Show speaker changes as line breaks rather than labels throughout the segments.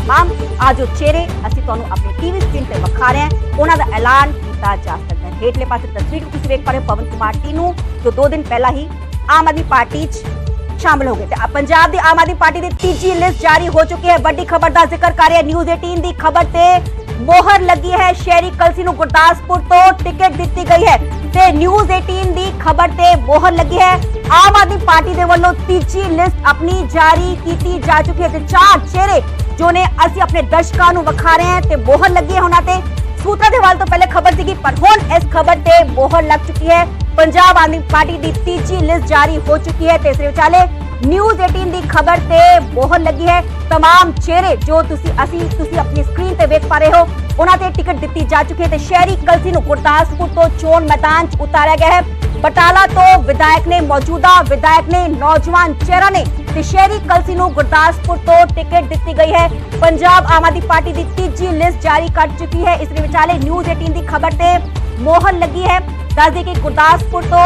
तमाम ਆ ਜੋ ਚਿਹਰੇ ਅਸੀਂ ਤੁਹਾਨੂੰ ਆਪਣੇ ਟੀਵੀ ਸਕਰੀਨ ਤੇ ਵਿਖਾ ਰਹੇ ਹਾਂ ਉਹਨਾਂ ਦਾ ਐਲਾਨ ਕੀਤਾ ਜਾ ਸਕਦਾ ਹੈ ਹੇਠਲੇ ਪਾਸੇ ਤਸਵੀਰ ਤੁਸੀਂ ਵੇਖ ਪਾ ਰਹੇ ਹੋ ਪਵਨ ਕੁਮਾਰ ਟੀਨੂ ਜੋ 2 ਦਿਨ ਪਹਿਲਾਂ ਹੀ ਆਮ ਆਦਮੀ ਪਾਰਟੀ 'ਚ ਸ਼ਾਮਲ ਹੋ ਗਏ ਤੇ ਆ ਪੰਜਾਬ ਦੀ ਆਮ ਆਦਮੀ ਪਾਰਟੀ ਦੀ ਤੀਜੀ ਲਿਸਟ ਜਾਰੀ ਹੋ ਚੁੱਕੀ ਹੈ ਵੱਡੀ ਖਬਰ ਦਾ ਜ਼ਿਕਰ ਕਰ ਰਿਹਾ ਨਿਊਜ਼ 18 ਦੀ ਖਬਰ ਤੇ ਮੋਹਰ ਲੱਗੀ ਹੈ ਸ਼ਹਿਰੀ ਕਲਸੀ ਨੂੰ ਗੁਰਦਾਸਪੁਰ ਤੋਂ ਟਿਕਟ ਦਿੱਤੀ ਗਈ ਹੈ ਤੇ ਨਿਊਜ਼ 18 ਦੀ ਖਬਰ ਤੇ ਮੋਹਰ ਲੱਗੀ ਹੈ ਆਮ ਆਦਮੀ ਪਾਰਟੀ ਦੇ ਵੱਲੋਂ ਤੀਜੀ ਲਿਸਟ ਆਪਣੀ ਜਾਰੀ ਕੀਤੀ ਜਾ ਚੁੱਕੀ ਹੈ ਤੇ ਚਾਰ ਚਿਹਰੇ ਜੋ ਨੇ ਅਸੀਂ ਆਪਣੇ ਦਰਸ਼ਕਾਂ ਨੂੰ ਵਿਖਾ ਰਹੇ ਹਾਂ ਤੇ ਮੋਹਰ ਲੱਗੀ ਹੈ ਉਹਨਾਂ ਤੇ ਸੂਤਰਾਂ ਦੇ ਹਵਾਲੇ ਤੋਂ ਪਹਿਲੇ ਖਬਰ ਸੀਗੀ ਪਰ ਹੁਣ ਇਸ ਖਬਰ ਤੇ ਮੋਹਰ ਲੱਗ ਚੁੱਕੀ ਹੈ ਪੰਜਾਬ ਆਦਮੀ ਪਾਰਟੀ ਦੀ ਤੀਜੀ ਲਿਸਟ ਜਾਰੀ ਹੋ ਚੁੱਕੀ ਹੈ ਤੇ ਇਸ ਦੇ ਵਿਚਾਲੇ ਨਿਊਜ਼ 18 ਦੀ ਖਬਰ ਤੇ ਮੋਹਰ ਲੱਗੀ ਹੈ तमाम ਚਿਹਰੇ ਜੋ ਤੁਸੀਂ ਅਸੀਂ ਤੁਸੀਂ ਆਪਣੀ ਸਕਰੀਨ ਤੇ ਵੇਖ ਪਾ ਰਹੇ ਹੋ ਉਹਨਾਂ ਤੇ ਟਿਕਟ ਦਿੱਤੀ ਜਾ ਚੁੱਕੀ ਹੈ ਤੇ ਸ਼ਹਿਰੀ ਕਲਸੀ ਨੂੰ ਗੁਰਦਾਸਪੁਰ ਤੋਂ ਚੋਣ ਮੈਦਾਨ 'ਚ ਉਤਾਰਿਆ ਗਿਆ ਹੈ ਬਟਾਲਾ ਤੋਂ ਵਿਧਾਇਕ ਨੇ ਮੌਜੂਦਾ ਵਿਧਾਇਕ ਨੇ ਨੌਜਵਾਨ ਚਿਹਰਾ ਨੇ ਤੇ ਸ਼ਹਿਰੀ ਕਲਸੀ ਨੂੰ ਗੁਰਦਾਸਪੁਰ ਤੋਂ ਟਿਕਟ ਦਿੱਤੀ ਗਈ ਹੈ ਪੰਜਾਬ ਆਮ ਆਦਮੀ ਪਾਰਟੀ ਦੀ ਤੀਜੀ ਲਿਸਟ ਜਾਰੀ ਕਰ ਚੁੱਕੀ ਹੈ ਇਸ ਦੇ ਵਿਚਾਲੇ ਨਿਊਜ਼ 18 ਦੀ ਖਬਰ ਤੇ ਮੋਹਰ ਲੱਗੀ ਹੈ ਦੱਸ ਦਈਏ ਕਿ ਗੁਰਦਾਸਪੁਰ ਤੋਂ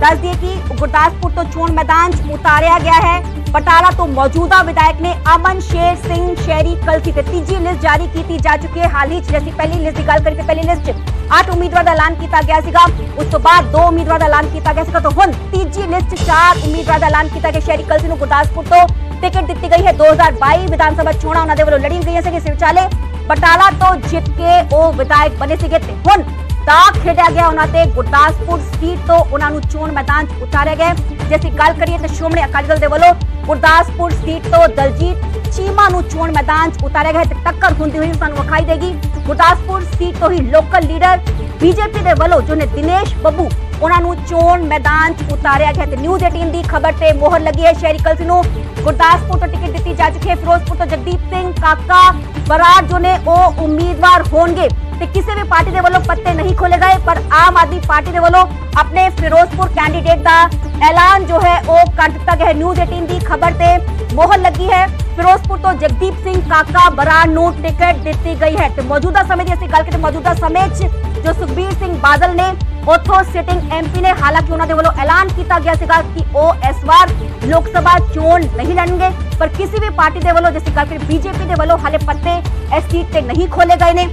ਦੱਸ ਦਈਏ ਕਿ ਗੁਰਦਾਸਪੁਰ ਤੋਂ ਚੋਣ ਮੈਦਾਨ 'ਚ ਉਤਾਰਿਆ ਗਿਆ ਹੈ ਬਟਾਲਾ ਤੋਂ ਮੌਜੂਦਾ ਵਿਧਾਇਕ ਨੇ ਅਮਨ ਸ਼ੇਰ ਸਿੰਘ ਸ਼ਹਿਰੀ ਕਲਸੀ ਤੇ ਤੀਜੀ ਲਿਸਟ ਜਾਰੀ ਕੀਤੀ ਜਾ ਚੁੱਕੀ ਹੈ ਹਾਲ ਹੀ 'ਚ ਜੈਸੀ ਪਹਿਲੀ ਲਿਸਟ ਦੀ ਗੱਲ ਕਰੀ ਤੇ ਪਹਿਲੀ ਲਿਸਟ 'ਚ 8 ਉਮੀਦਵਾਰ ਦਾ ਐਲਾਨ ਕੀਤਾ ਗਿਆ ਸੀਗਾ ਉਸ ਤੋਂ ਬਾਅਦ 2 ਉਮੀਦਵਾਰ ਦਾ ਐਲਾਨ ਕੀਤਾ ਗਿਆ ਸੀਗਾ ਤਾਂ ਹੁਣ ਤੀਜੀ ਲਿਸਟ 'ਚ 4 ਉਮੀਦਵਾਰ ਦਾ ਐਲਾਨ ਕੀਤਾ ਗਿਆ ਸ਼ਹਿਰੀ ਕਲਸੀ ਨੂੰ ਗੁਰਦਾਸਪੁਰ ਤੋਂ ਟਿਕਟ ਦਿੱਤੀ ਗਈ ਹੈ 2022 ਵਿਧਾਨ ਸਭਾ ਚੋਣਾਂ ਉਹਨਾਂ ਦੇ ਵੱਲੋਂ ਲੜੀਆਂ ਗਈਆਂ ਸੀ ਇਸ ਵਿਚਾਲੇ ਬਟਾਲਾ ਤੋਂ ਜਿੱਤ ਕੇ ਉਹ ਵਿਧਾਇਕ ਬਣੇ ਸੀਗੇ ਤੇ ਹੁਣ ਦਾਗ ਖੇਡਿਆ ਗਿਆ ਉਹਨਾਂ ਤੇ ਗੁਰਦਾਸਪੁਰ ਸੀਟ ਤੋਂ ਉਹਨਾਂ ਨੂੰ ਚੋਣ ਮੈਦਾਨ 'ਚ ਉਤਾਰਿਆ ਗਿਆ ਜੇ ਅਸੀਂ ਗੱਲ ਕਰੀਏ ਤਾਂ ਸ਼੍ਰੋਮਣੀ ਅਕਾਲੀ ਦਲ ਦੇ ਵੱਲੋਂ ਗੁਰਦਾਸਪੁਰ ਸੀਟ ਤੋਂ ਦਲਜੀਤ ਚੀਮਾ ਨੂੰ ਚੋਣ ਮੈਦਾਨ 'ਚ ਉਤਾਰਿਆ ਗਿਆ ਤੇ ਟੱਕਰ ਹੁੰਦੀ ਹੋਈ ਸਾਨੂੰ ਵਿਖਾਈ ਦੇਗੀ। ਗੁਰਦਾਸਪੁਰ ਸੀਟ ਤੋਂ ਹੀ ਲੋਕਲ ਲੀਡਰ ਬੀਜੇਪੀ ਦੇ ਵੱਲੋਂ ਜੋ ਨੇ ਦਿਨੇਸ਼ ਬੱਬੂ, ਉਹਨਾਂ ਨੂੰ ਚੋਣ ਮੈਦਾਨ 'ਚ ਉਤਾਰਿਆ ਗਿਆ ਤੇ ਨਿਊਜ਼ 18 ਦੀ ਖਬਰ ਤੇ ਮੋਹਰ ਲੱਗੀ ਹੈ ਸ਼ਹਿਰੀ ਕਲਸੀ ਨੂੰ। ਗੁਰਦਾਸਪੁਰ ਤੋਂ ਟਿਕਟ ਦਿੱਤੀ ਜਾ ਚੁੱਕੀ ਹੈ। ਫਿਰੋਜ਼ਪੁਰ ਤੋਂ ਜਗਦੀਪ ਸਿੰਘ ਕਾਕਾ ਬਰਾੜ ਜੋ ਨੇ ਉਹ ਉਮੀਦਵਾਰ ਹੋਣਗੇ ਤੇ ਕਿਸੇ ਵੀ ਪਾਰਟੀ ਦੇ ਵੱਲੋਂ ਪੱਤੇ ਨਹੀਂ ਖੋਲੇ ਗਏ, ਪਰ ਆਮ ਆਦਮੀ ਪਾਰਟੀ ਦੇ ਵੱਲੋਂ ਆਪਣੇ ਫਿਰੋਜ਼ਪੁਰ ਕੈਂਡੀਡੇਟ ਦਾ ਐਲਾਨ ਜੋ ਹੈ ਉਹ ਕਰ ਦਿੱਤਾ ਗਿਆ ਹੈ। ਨਿਊਜ਼ 18 ਦੀ ਖਬਰ ਤੇ ਮੋਹਰ ਲੱਗੀ ਹੈ ਫਿਰੋਜ਼ਪੁਰ ਤੋਂ ਜਗਦੀਪ ਸਿੰਘ ਕਾਕਾ ਬਰਾੜ ਨੂੰ ਟਿਕਟ ਦਿੱਤੀ ਗਈ ਹੈ ਤੇ ਮੌਜੂਦਾ ਸਮੇਂ ਦੀ ਅਸੀਂ ਗੱਲ ਕਰੀਏ ਮੌਜੂਦਾ ਸਮੇਂ 'ਚ ਜੋ ਸੁਖਬੀਰ ਸਿੰਘ ਬਾਦਲ ਨੇ ਉਥੋਂ ਸਿਟਿੰਗ ਐਮਪੀ ਨੇ ਹਾਲਾਂਕਿ ਉਹਨਾਂ ਦੇ ਵੱਲੋਂ ਐਲਾਨ ਕੀਤਾ ਗਿਆ ਸੀਗਾ ਕਿ ਉਹ ਇਸ ਵਾਰ ਲੋਕ ਸਭਾ ਚੋਣ ਨਹੀਂ ਲੜਨਗੇ ਪਰ ਕਿਸੇ ਵੀ ਪਾਰਟੀ ਦੇ ਵੱਲੋਂ ਜਿਵੇਂ ਗੱਲ ਕਰੀਏ ਬੀਜੇਪੀ ਦੇ ਵੱਲੋਂ ਹਾਲੇ ਪੱਤੇ ਇਸ ਸੀਟ ਤੇ ਨਹੀਂ ਖੋਲੇ ਗਏ ਨੇ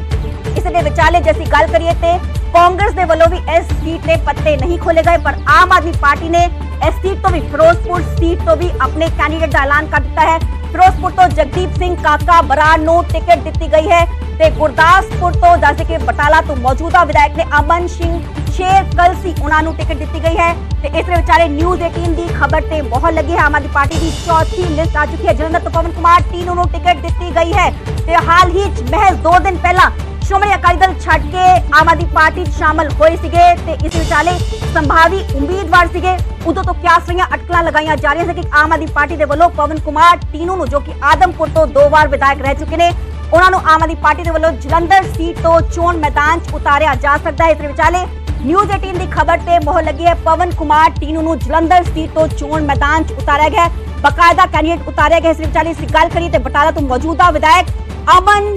ਇਸ ਦੇ ਵਿਚਾਲੇ ਜੇ ਅਸੀਂ ਗੱਲ ਕਰੀਏ ਤੇ ਕਾਂਗਰਸ ਦੇ ਵੱਲੋਂ ਵੀ ਇਸ ਸੀਟ ਤੇ ਪੱਤੇ ਨਹੀਂ ਖੋਲੇ ਗਏ ਪਰ ਆਮ ਆਦਮੀ ਪਾਰਟੀ ਨੇ ਇਸ ਸੀਟ ਤੋਂ ਵੀ ਫਿਰੋਜ਼ਪੁਰ ਸੀਟ ਤੋਂ ਵੀ ਆਪਣੇ ਕੈਂਡੀਡੇਟ ਦਾ ਐਲਾਨ ਕਰ ਦਿੱਤਾ ਹੈ। ਫਿਰੋਜ਼ਪੁਰ ਤੋਂ ਜਗਦੀਪ ਸਿੰਘ ਕਾਕਾ ਬਰਾੜ ਨੂੰ ਟਿਕਟ ਦਿੱਤੀ ਗਈ ਹੈ ਤੇ ਗੁਰਦਾਸਪੁਰ ਤੋਂ ਦੱਸ ਕਿ ਬਟਾਲਾ ਤੋਂ ਮੌਜੂਦਾ ਵਿਧਾਇਕ ਨੇ ਅਮਨ ਸਿੰਘ ਸ਼ੇਰ ਕਲਸੀ ਉਹਨਾਂ ਨੂੰ ਟਿਕਟ ਦਿੱਤੀ ਗਈ ਹੈ ਤੇ ਇਸ ਦੇ ਵਿਚਾਲੇ ਨਿਊਜ਼ 18 ਦੀ ਖਬਰ ਤੇ ਮੋਹਰ ਲੱਗੀ ਹੈ। ਆਮ ਆਦਮੀ ਪਾਰਟੀ ਦੀ ਚੌਥੀ ਲਿਸਟ ਆ ਚੁੱਕੀ ਹੈ। ਜਲੰਧਰ ਤੋਂ ਪਵਨ ਕੁਮਾਰ ਟੀਨੂ ਨੂੰ ਟਿਕਟ ਦਿੱਤੀ ਗਈ ਹੈ ਤੇ ਹਾਲ ਹੀ 'ਚ ਮਹਿਜ਼ 2 ਦਿਨ ਪਹਿਲਾਂ ਸ਼੍ਰੋਮਣੀ ਅਕਾਲੀ ਦਲ ਛੱਡ ਕੇ ਆਮ ਆਦਮੀ ਪਾਰਟੀ 'ਚ ਸ਼ਾਮਲ ਹੋਏ ਸੀਗੇ ਤੇ ਇਸ ਵਿਚਾਲੇ ਸੰਭਾਵੀ ਉਮੀਦਵਾਰ ਸੀਗੇ ਉਦੋਂ ਤੋਂ ਕਿਆਸ ਰਹੀਆਂ ਅਟਕਲਾਂ ਲਗਾਈਆਂ ਜਾ ਰਹੀਆਂ ਸੀ ਕਿ ਆਮ ਆਦਮੀ ਪਾਰਟੀ ਦੇ ਵੱਲੋਂ ਪਵਨ ਕੁਮਾਰ ਟੀਨੂ ਨੂੰ ਜੋ ਕਿ ਆਦਮਪੁਰ ਤੋਂ ਦੋ ਵਾਰ ਵਿਧਾਇਕ ਰਹਿ ਚੁੱਕੇ ਨੇ ਉਹਨਾਂ ਨੂੰ ਆਮ ਆਦਮੀ ਪਾਰਟੀ ਦੇ ਵੱਲੋਂ ਜਲੰਧਰ ਸੀਟ ਤੋਂ ਚੋਣ ਮੈਦਾਨ 'ਚ ਉਤਾਰਿਆ ਜਾ ਸਕਦਾ ਹੈ ਇਸ ਵਿਚਾਲੇ ਨਿਊਜ਼ 18 ਦੀ ਖਬਰ ਤੇ ਮੋਹਰ ਲੱਗੀ ਹੈ ਪਵਨ ਕੁਮਾਰ ਟੀਨੂ ਨੂੰ ਜਲੰਧਰ ਸੀਟ ਤੋਂ ਚੋਣ ਮੈਦਾਨ 'ਚ ਉਤਾਰਿਆ ਗਿਆ ਹੈ ਬਕਾਇਦਾ ਕੈਂਡੀਡੇਟ ਉਤਾਰਿਆ ਗਿਆ ਇਸ ਵਿਚਾਲੇ ਅਸੀਂ ਗੱਲ ਕਰੀਏ ਤੇ ਬਟਾਲਾ ਤੋਂ ਮੌਜੂਦਾ ਵਿਧਾਇਕ ਅਮਨ